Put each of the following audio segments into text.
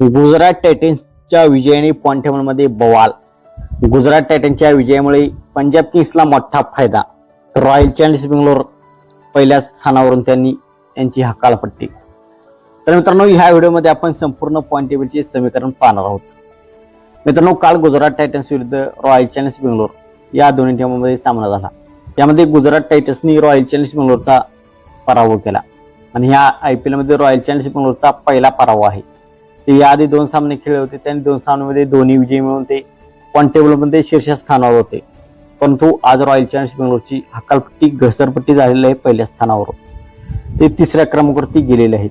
गुजरात टायटन्सच्या विजयाने पॉइंटमध्ये बवाल. गुजरात टायटन्सच्या विजयामुळे पंजाब किंग्सला मोठा फायदा. रॉयल चॅलेंजर्स बेंगलोर पहिल्या स्थानावरून त्यांनी त्यांची हकालपट्टी तर मित्रांनो ह्या व्हिडिओमध्ये आपण संपूर्ण पॉइंट टेबलचे समीकरण पाहणार आहोत. मित्रांनो काल गुजरात टायटन्स विरुद्ध रॉयल चॅलेंजर्स बेंगलोर या दोन्ही टीमांमध्ये सामना झाला. यामध्ये गुजरात टायटन्सनी रॉयल चॅलेंजर्स बेंगलोरचा पराभव केला. आणि ह्या आय पी एलमध्ये रॉयल चॅलेंजर्स बेंगलोरचा पहिला पराभव आहे. ते याआधी दोन सामने खेळले होते. त्यांनी दोन सामन्यामध्ये दोन्ही विजय मिळवून ते पॉईंट टेबलमध्ये शीर्षस्थानावर होते. परंतु आज रॉयल चॅलेंज बेंगलोरची हकालपट्टी घसरपट्टी झालेली आहे पहिल्या स्थानावर. ते तिसऱ्या क्रमांकावरती गेलेले आहेत.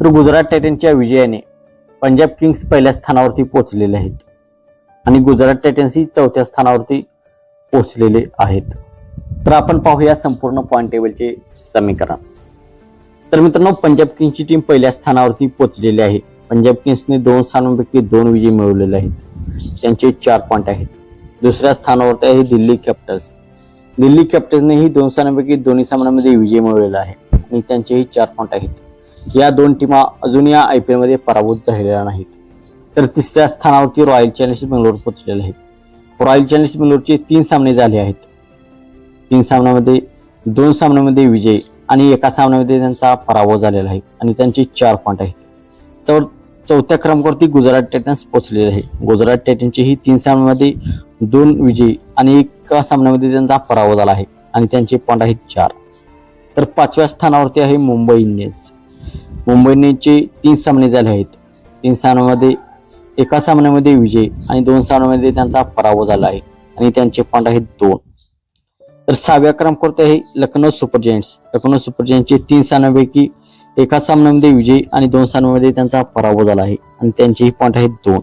तर गुजरात टायटन्सच्या विजयाने पंजाब किंग्स पहिल्या स्थानावरती पोहोचलेले आहेत. आणि गुजरात टायटन्स ही चौथ्या स्थानावरती पोहोचलेले आहेत. तर आपण पाहूया संपूर्ण पॉईंट टेबलचे समीकरण. तर मित्रांनो पंजाब किंग्सची टीम पहिल्या स्थानावरती पोहोचलेली आहे. पंजाब किंग्सने दोन स्थानांपैकी दोन विजय मिळवलेले आहेत. त्यांचे चार पॉईंट आहेत. दुसऱ्या स्थानावरती आहे दिल्ली कॅपिटल्स दिल्ली कॅपिटल्सनेही दोन स्थानांपैकी दोन्ही सामन्यामध्ये विजय मिळवलेला आहे आणि त्यांचेही चार पॉईंट आहेत. या दोन टीमा अजून या आय पी एलमध्ये पराभूत झालेल्या नाहीत. तर तिसऱ्या स्थानावरती रॉयल चॅलेंजर्स बेंगलोर पोहोचलेले आहेत. रॉयल चॅलेंजर्स बेंगलोरचे तीन सामने झाले आहेत. तीन सामन्यामध्ये दोन सामन्यामध्ये विजय आणि एका सामन्यामध्ये त्यांचा पराभव झालेला आहे आणि त्यांचे चार पॉईंट आहेत. चौ चौथ्या क्रमांकावरती गुजरात टायटन्स पोहोचलेले आहे. गुजरात टायटन्सचे ही तीन सामन्यामध्ये दोन विजयी आणि एका सामन्यामध्ये त्यांचा पराभव झाला आहे आणि त्यांचे पॉईंट आहेत चार. तर पाचव्या स्थानावरती आहे मुंबई इंडियन्स. मुंबई इंडियन्सचे तीन सामने झाले आहेत. तीन सामन्यामध्ये एका सामन्यामध्ये विजय आणि दोन सामन्यामध्ये त्यांचा पराभव झाला आहे आणि त्यांचे पॉईंट आहेत दोन. तर सहाव्या क्रमांकावरती आहे Lucknow Super Giants Lucknow Super जायंटचे तीन सामन्यापैकी एका सामन्यामध्ये विजय आणि दोन सामन्यामध्ये त्यांचा पराभव झाला आहे. आणि त्यांचेही पॉईंट आहेत दोन.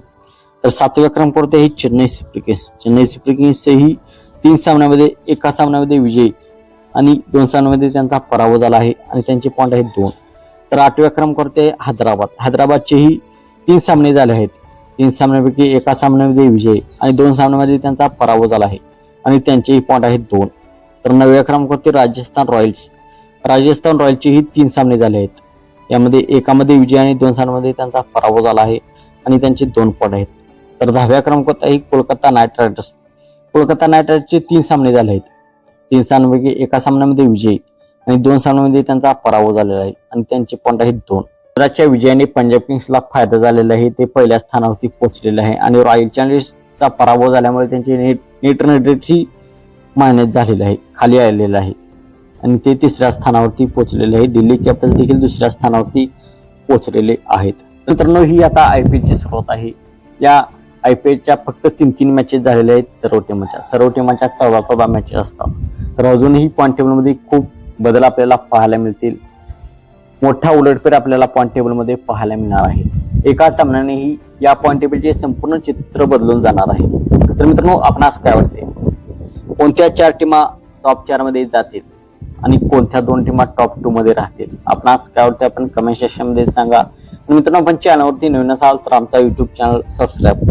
तर सातव्या क्रमांकावरती आहे Chennai Super Kings. Chennai Super किंग्सचेही तीन सामन्यामध्ये एका सामन्यामध्ये विजय आणि दोन सामन्यामध्ये त्यांचा पराभव झाला आहे आणि त्यांचे पॉईंट आहेत दोन. तर आठव्या क्रमांकावरती आहे हैदराबाद. हैदराबादचेही तीन सामने झाले आहेत. तीन सामन्यापैकी एका सामन्यामध्ये विजय आणि दोन सामन्यामध्ये त्यांचा पराभव झाला आहे. आणि त्यांचेही पॉईंट आहेत दोन. तर नवव्या क्रमांकावरती राजस्थान रॉयल्स. राजस्थान रॉयल्सचेही तीन सामने झाले आहेत. यामध्ये एकामध्ये विजय आणि दोन सामन्यामध्ये त्यांचा पराभव झाला आहे आणि त्यांचे दोन पॉट आहेत. तर दहाव्या क्रमांकात आहे Kolkata Knight Riders. Kolkata Knight रायडर्सचे तीन सामने झाले आहेत. तीन सामन्यापैकी एका सामन्यामध्ये विजय आणि दोन सामन्यामध्ये त्यांचा पराभव झालेला आहे आणि त्यांचे पॉईंट आहेत दोन. गुजरातच्या विजयाने पंजाब किंग्सला फायदा झालेला आहे. ते पहिल्या स्थानावरती पोहोचलेले आहे आणि रॉयल चॅलेंजर्सचा पराभव झाल्यामुळे त्यांचे नेट नेट रन महिन्यात झालेलं आहे खाली आलेलं आहे. आणि ते तिसऱ्या स्थानावरती पोहोचलेले आहे. दिल्ली कॅपिटल्स देखील दुसऱ्या स्थानावरती पोहोचलेले आहेत. मित्रांनो ही आता आय पी एलची सुरुवात आहे. या आय पी एलच्या फक्त तीन तीन मॅचेस झालेल्या आहेत सर्व टीमाच्या सर्व टीमाच्या चौदा चौदा मॅचेस असतात. तर अजूनही पॉईंट टेबलमध्ये खूप बदल आपल्याला पाहायला मिळतील. मोठा उलटफेर आपल्याला पॉईंट टेबलमध्ये पाहायला मिळणार आहे. एका सामन्यानेही या पॉईंट टेबलचे संपूर्ण चित्र बदलून जाणार आहे. तर मित्रांनो आपणास काय वाटते? कोणत्या चार टीमा टॉप चारमध्ये जातील आणि कोणत्या दोन टीमा टॉप टू मध्ये राहतील? आज काय वाटतं आपण कमेंट सेक्शनमध्ये सांगा. मित्रांनो आपण चॅनलवरती नवीन असाल तर आमचा युट्यूब चॅनल सबस्क्राईब